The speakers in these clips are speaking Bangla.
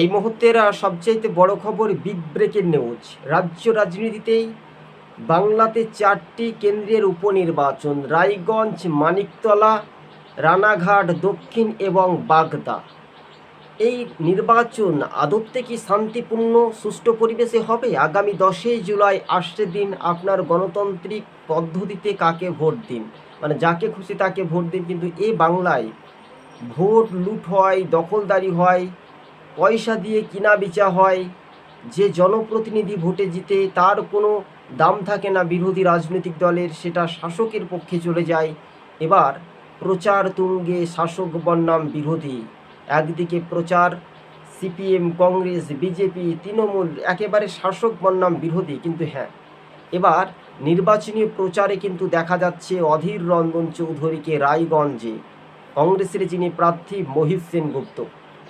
এই মুহূর্তের সবচাইতে বড় খবর বিগ ব্রেকিং নিউজ। রাজ্য রাজনীতিতেই বাংলাতে চারটি কেন্দ্রের উপনির্বাচন, রায়গঞ্জ, মানিকতলা, রানাঘাট, দক্ষিণ এবং বাগদা। এই নির্বাচন আদতে কি শান্তিপূর্ণ, সুষ্ঠু পরিবেশে হবে? আগামী দশই জুলাই আসছে দিন আপনার গণতান্ত্রিক পদ্ধতিতে কাকে ভোট দিন? মানে যাকে খুশি তাকে ভোট দিন, কিন্তু এই বাংলায় ভোট লুট হয়, দখলদারি হয় পয়সা দিয়ে কিনা বেচা হয়, যে জনপ্রতিনিধি ভোটে জিতে তার কোনো দাম থাকে না বিরোধী রাজনৈতিক দলের, সেটা শাসকের পক্ষে চলে যায়। এবার প্রচার তুঙ্গে শাসক বন্যাম বিরোধী। একদিকে প্রচার, সিপিএম, কংগ্রেস, বিজেপি, তৃণমূল, একেবারে শাসক বন্যাম বিরোধী, কিন্তু হ্যাঁ। এবার নির্বাচনী প্রচারে কিন্তু দেখা যাচ্ছে অধীর রঞ্জন চৌধুরীকে রায়গঞ্জে। কংগ্রেসের যিনি প্রার্থী মহিত সেনগুপ্ত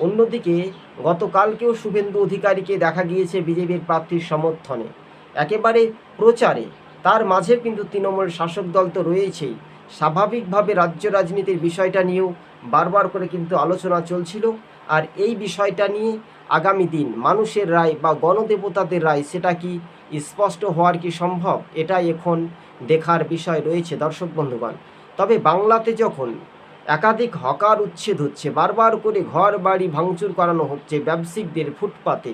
অন্যদিকে, গতকালকেও শুভেন্দু অধিকারীকে দেখা গিয়েছে বিজেপির প্রার্থীর সমর্থনে। একেবারে প্রচারে, তার মাঝে কিন্তু তৃণমূল শাসক দল তো রয়েছেই। স্বাভাবিকভাবে রাজ্য রাজনীতির বিষয়টা নিয়েও বারবার করে কিন্তু আলোচনা চলছিল। আর এই বিষয়টা নিয়ে আগামী দিন মানুষের রায় বা গণদেবতাদের রায়, সেটা কি স্পষ্ট হওয়ার কি সম্ভব? এটাই এখন দেখার বিষয় রয়েছে দর্শক বন্ধুগণ। তবে বাংলাতে যখন একাধিক হকার উচ্ছেদ হচ্ছে। বারবার করে ঘর বাড়ি ভাঙচুর করানো হচ্ছে ব্যবসায়িকদের ফুটপাতে।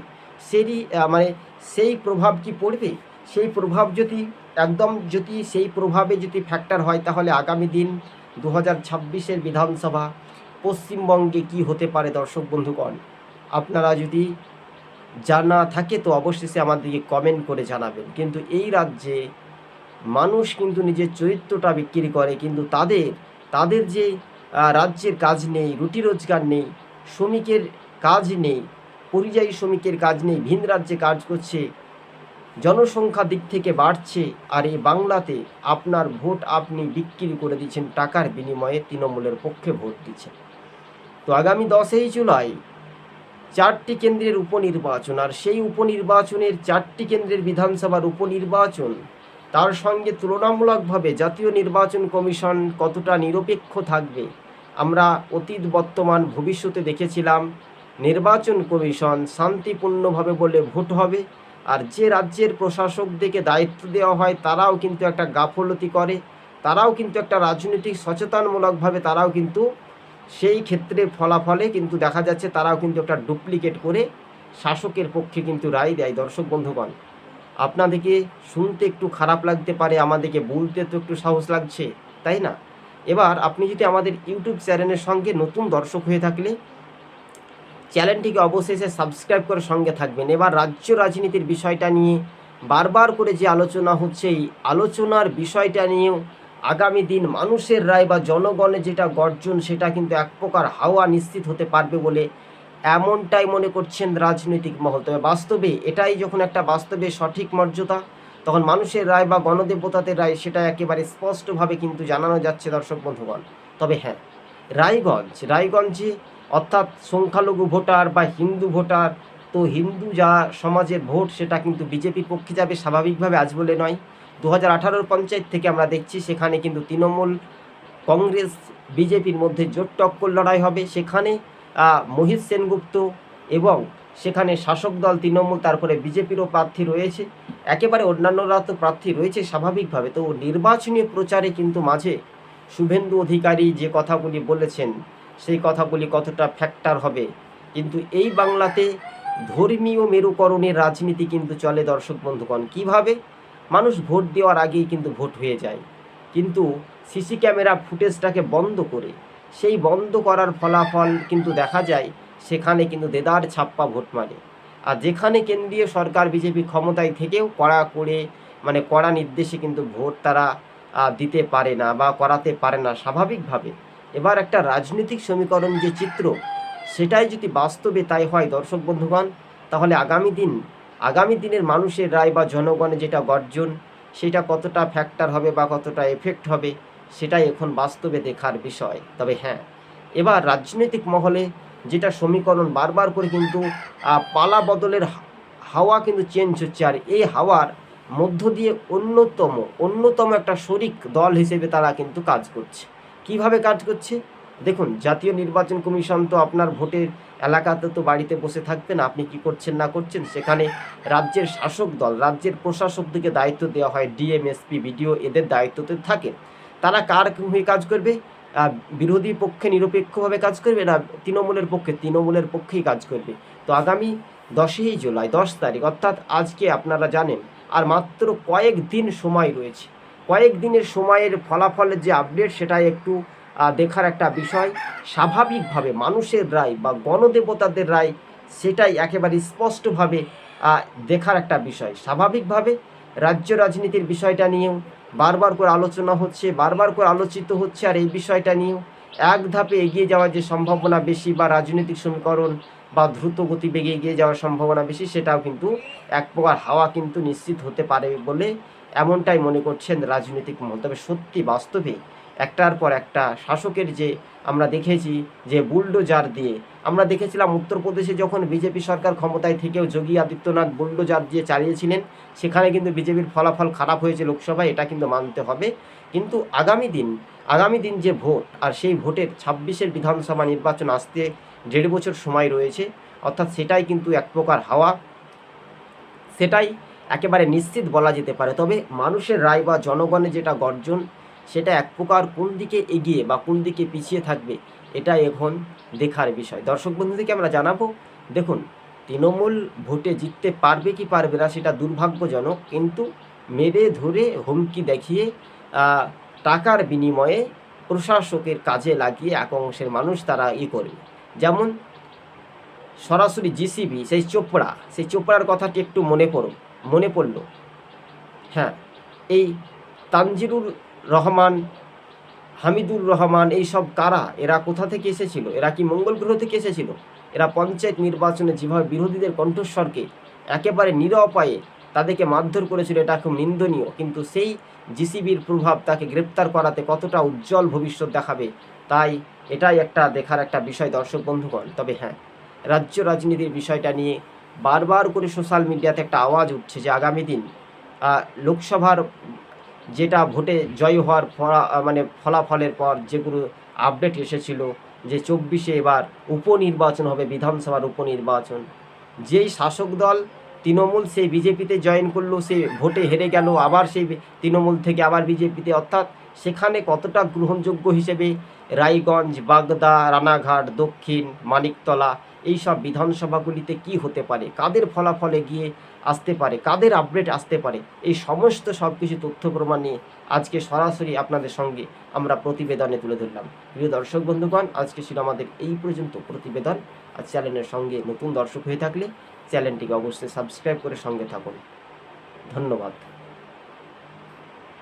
আহ, মানে সেই প্রভাব কি পড়বে? সেই প্রভাব যদি একদম যদি সেই প্রভাবে যদি ফ্যাক্টর হয় তাহলে আগামী দিন দু হাজার ছাব্বিশের বিধানসভা পশ্চিমবঙ্গে কি হতে পারে দর্শক বন্ধুগণ? আপনারা যদি জানা থাকে তো অবশেষে আমাদেরকে কমেন্ট করে জানাবেন। কিন্তু এই রাজ্যে মানুষ কিন্তু নিজের চরিত্রটা বিক্রি করে কিন্তু তাদের তাদের যে রাজ্যের কাজ নেই, রুটি রোজগার নেই, শ্রমিকের কাজ নেই, পরিযায়ী শ্রমিকের কাজ নেই, ভিন রাজ্যে কাজ করছে, জনসংখ্যা দিক থেকে বাড়ছে, আর এই বাংলাতে আপনার ভোট আপনি বিক্রি করে দিচ্ছেন, টাকার বিনিময়ে তৃণমূলের পক্ষে ভোট দিচ্ছেন। তো আগামী দশই জুলাই চারটি কেন্দ্রের উপনির্বাচন, আর সেই উপনির্বাচনের চারটি কেন্দ্রের বিধানসভার উপনির্বাচন, তার সঙ্গে তুলনামূলকভাবে জাতীয় নির্বাচন কমিশন কতটা নিরপেক্ষ থাকবে আমরা অতীত বর্তমান ভবিষ্যতে দেখেছিলাম, নির্বাচন কমিশন শান্তিপূর্ণভাবে বলে ভোট হবে আর যে রাজ্যের প্রশাসকদেরকে দায়িত্ব দেওয়া হয় তারাও কিন্তু একটা গাফলতি করে, তারাও কিন্তু একটা রাজনৈতিক সচেতনমূলকভাবে তারাও কিন্তু সেই ক্ষেত্রে ফলাফলে কিন্তু দেখা যাচ্ছে তারাও কিন্তু একটা ডুপ্লিকেট করে শাসকের পক্ষে কিন্তু রায় দেয় দর্শক বন্ধুগণ। আপনাদেরকে শুনতে একটু খারাপ লাগতে পারে, আমাদেরকে বলতে তো একটু সাহস লাগছে, তাই না? এবার আপনি যদি আমাদের ইউটিউব চ্যানেলের সঙ্গে নতুন দর্শক হয়ে থাকলে চ্যানেলটিকে অবশেষে সাবস্ক্রাইব করে সঙ্গে থাকবেন। এবার রাজ্য রাজনীতির বিষয়টা নিয়ে বারবার করে যে আলোচনা হচ্ছে, এই আলোচনার বিষয়টা নিয়েও আগামী দিন মানুষের রায় বা জনগণের যেটা গর্জন, সেটা কিন্তু এক প্রকার হাওয়া নিশ্চিত হতে পারবে বলে এমনটাই মনে করছেন রাজনৈতিক মহল। তবে বাস্তবে এটাই যখন একটা বাস্তবে সঠিক মর্যাদা তখন মানুষের রায় বা গণদেবতাদের রায় সেটা একেবারে স্পষ্টভাবে কিন্তু জানানো যাচ্ছে দর্শক বন্ধুগণ। তবে হ্যাঁ রায়গঞ্জ, রায়গঞ্জে অর্থাৎ সংখ্যালঘু ভোটার বা হিন্দু ভোটার, তো হিন্দু যা সমাজের ভোট সেটা কিন্তু বিজেপির পক্ষে যাবে স্বাভাবিকভাবে আজ বলে নয়। দু হাজার আঠারোর পঞ্চায়েত থেকে আমরা দেখছি সেখানে কিন্তু তৃণমূল কংগ্রেস, বিজেপির মধ্যে জোট টক্কর লড়াই হবে। সেখানে মোহিত সেনগুপ্ত এবং সেখানে শাসক দল তৃণমূল, তারপরে বিজেপিরও প্রার্থী রয়েছে। একেবারে অন্যান্যরা তো প্রার্থী রয়েছে স্বাভাবিকভাবে। তো নির্বাচনী প্রচারে কিন্তু মাঝে শুভেন্দু অধিকারী যে কথাগুলি বলেছেন, সেই কথাগুলি কতটা ফ্যাক্টর হবে। কিন্তু এই বাংলাতে ধর্মীয় মেরুকরণের রাজনীতি কিন্তু চলে দর্শক বন্ধুগণ। কীভাবে? মানুষ ভোট দেওয়ার আগেই কিন্তু ভোট হয়ে যায়। কিন্তু সিসি ক্যামেরা ফুটেজটাকে বন্ধ করে, সেই বন্ধ করার ফলাফল কিন্তু দেখা যায় সেখানে কিন্তু দেদার ছাপ্পা ভোট মারে। আর যেখানে কেন্দ্রীয় সরকার বিজেপি ক্ষমতায় থেকেও কড়া করে মানে কড়া নির্দেশে কিন্তু ভোট তারা দিতে পারে না বা করাতে পারে না স্বাভাবিকভাবে। এবার একটা রাজনৈতিক সমীকরণ যে চিত্র, সেটাই যদি বাস্তবে তাই হয় দর্শক বন্ধুগণ, তাহলে আগামী দিন, আগামী দিনের মানুষের রায় বা জনগণের যেটা গর্জন, সেটা কতটা ফ্যাক্টর হবে বা কতটা এফেক্ট হবে, সেটাই এখন বাস্তবে দেখার বিষয়। তবে হ্যাঁ এবার রাজনৈতিক মহলে যেটা সমীকরণ বারবার করে কিন্তু পালা বদলের হাওয়া কিন্তু চেঞ্জ হচ্ছে। আর এই হাওয়ার মধ্য দিয়ে অন্যতম অন্যতম একটা শরিক দল হিসেবে তারা কিন্তু কাজ করছে। কীভাবে কাজ করছে? দেখুন, জাতীয় নির্বাচন কমিশন তো আপনার ভোটের এলাকাতে তো বাড়িতে বসে থাকবে না আপনি কি করছেন না করছেন? সেখানে রাজ্যের শাসক দল, রাজ্যের প্রশাসকদেরকে দায়িত্ব দেওয়া হয় ডিএমএসপি বিডিও এদের দায়িত্বতে থাকে। তারা কার হয়ে কাজ করবে? বিরোধী পক্ষে নিরপেক্ষভাবে কাজ করবে না তৃণমূলের পক্ষে? তৃণমূলের পক্ষেই কাজ করবে। তো আগামী দশই জুলাই, দশ তারিখ, অর্থাৎ আজকে আপনারা জানেন, আর মাত্র কয়েক দিন সময় রয়েছে। কয়েক দিনের সময়ের ফলাফলের যে আপডেট সেটাই একটু দেখার একটা বিষয়। স্বাভাবিকভাবে মানুষের রায় বা গণদেবতাদের রায়, সেটাই একেবারে স্পষ্টভাবে দেখার একটা বিষয়। স্বাভাবিকভাবে রাজ্য রাজনীতির বিষয়টা নিয়েও বারবার করে আলোচনা হচ্ছে, বারবার করে আলোচিত হচ্ছে আর এই বিষয়টা নিয়েও এক ধাপে এগিয়ে যাওয়ার যে সম্ভাবনা বেশি বা রাজনৈতিক সমীকরণ বা দ্রুত গতিবেগে এগিয়ে যাওয়ার সম্ভাবনা বেশি, সেটাও কিন্তু এক প্রকার হাওয়া কিন্তু নিশ্চিত হতে পারে বলে এমনটাই মনে করছেন রাজনৈতিক মন তবে সত্যি বাস্তবে একটার পর একটা শাসকের যে আমরা দেখেছি যে বুলডোজার দিয়ে। আমরা দেখেছিলাম উত্তরপ্রদেশে যখন বিজেপি সরকার ক্ষমতায় থেকেও যোগী আদিত্যনাথ বুলডোজার দিয়ে চালিয়েছিলেন, সেখানে কিন্তু বিজেপির ফলাফল খারাপ হয়েছে লোকসভায়, এটা কিন্তু মানতে হবে। কিন্তু আগামী দিন আগামী দিন যে ভোট, আর সেই ভোটের ছাব্বিশের বিধানসভা নির্বাচন আসতে দেড় বছর সময় রয়েছে, অর্থাৎ সেটাই কিন্তু এক প্রকার হাওয়া। সেটাই একেবারে নিশ্চিত বলা যেতে পারে। তবে মানুষের রায় বা জনগণের যেটা গর্জন সেটা এক প্রকার কোন দিকে এগিয়ে বা কোন দিকে পিছিয়ে থাকবে, এটা এখন দেখার বিষয়। দর্শক বন্ধুদেরকে আমরা জানাব, দেখুন, তৃণমূল ভোটে জিততে পারবে কি পারবে না সেটা দুর্ভাগ্যজনক, কিন্তু মেরে ধরে হুমকি দেখিয়ে টাকার বিনিময়ে প্রশাসকের কাজে লাগিয়ে এক অংশের মানুষ তারা ই করবে। যেমন, সরাসরি জিসিবি, সেই চোপড়া, সেই চোপড়ার কথাটি একটু মনে পড়ো, মনে পড়ল। হ্যাঁ এই তানজিরুর রহমান, হামিদুর রহমান, এই সব কারা? এরা কোথা থেকে এসেছিল? এরা কি মঙ্গল গ্রহ থেকে এসেছিল? এরা পঞ্চায়েত নির্বাচনে যেভাবে বিরোধীদের কণ্ঠস্বরকে একেবারে নিরপায়ে তাদেরকে মারধর করেছিল, এটা খুব নিন্দনীয়। কিন্তু সেই জিসিবির প্রভাব তাকে গ্রেপ্তার করাতে কতটা উজ্জ্বল ভবিষ্যৎ দেখাবে, তাই এটাই একটা দেখার একটা বিষয়, দর্শক বন্ধুগণ। তবে হ্যাঁ রাজ্য রাজনীতির বিষয়টা নিয়ে বারবার করে সোশ্যাল মিডিয়াতে একটা আওয়াজ উঠছে যে আগামী দিন লোকসভার যেটা ভোটে জয় হওয়ার ফলা মানে ফলাফলের পর যেগুলো আপডেট এসেছিল যে চব্বিশে এবার উপনির্বাচন হবে, বিধানসভার উপনির্বাচন। যেই শাসক দল তৃণমূল সেই বিজেপিতে জয়েন করল, সে ভোটে হেরে গেল, আবার সেই তৃণমূল থেকে আবার বিজেপিতে। অর্থাৎ সেখানে কতটা গ্রহণযোগ্য হিসেবে রায়গঞ্জ, বাগদা, রানাঘাট, দক্ষিণ, মানিকতলা, এইসব বিধানসভাগুলিতে কি হতে পারে? কাদের ফলাফলে গিয়ে আসতে পারে, কাদের আপডেট আসতে পারে, এই সমস্ত সব কিছু তথ্য প্রমাণ নিয়ে আজকে সরাসরি আপনাদের সঙ্গে আমরা প্রতিবেদনে তুলে ধরলাম। প্রিয় দর্শক বন্ধুগণ, আজকে ছিল আমাদের এই পর্যন্ত প্রতিবেদন। আর চ্যানেলের সঙ্গে নতুন দর্শক হয়ে থাকলে চ্যানেলটিকে অবশ্যই সাবস্ক্রাইব করে সঙ্গে থাকুন। ধন্যবাদ।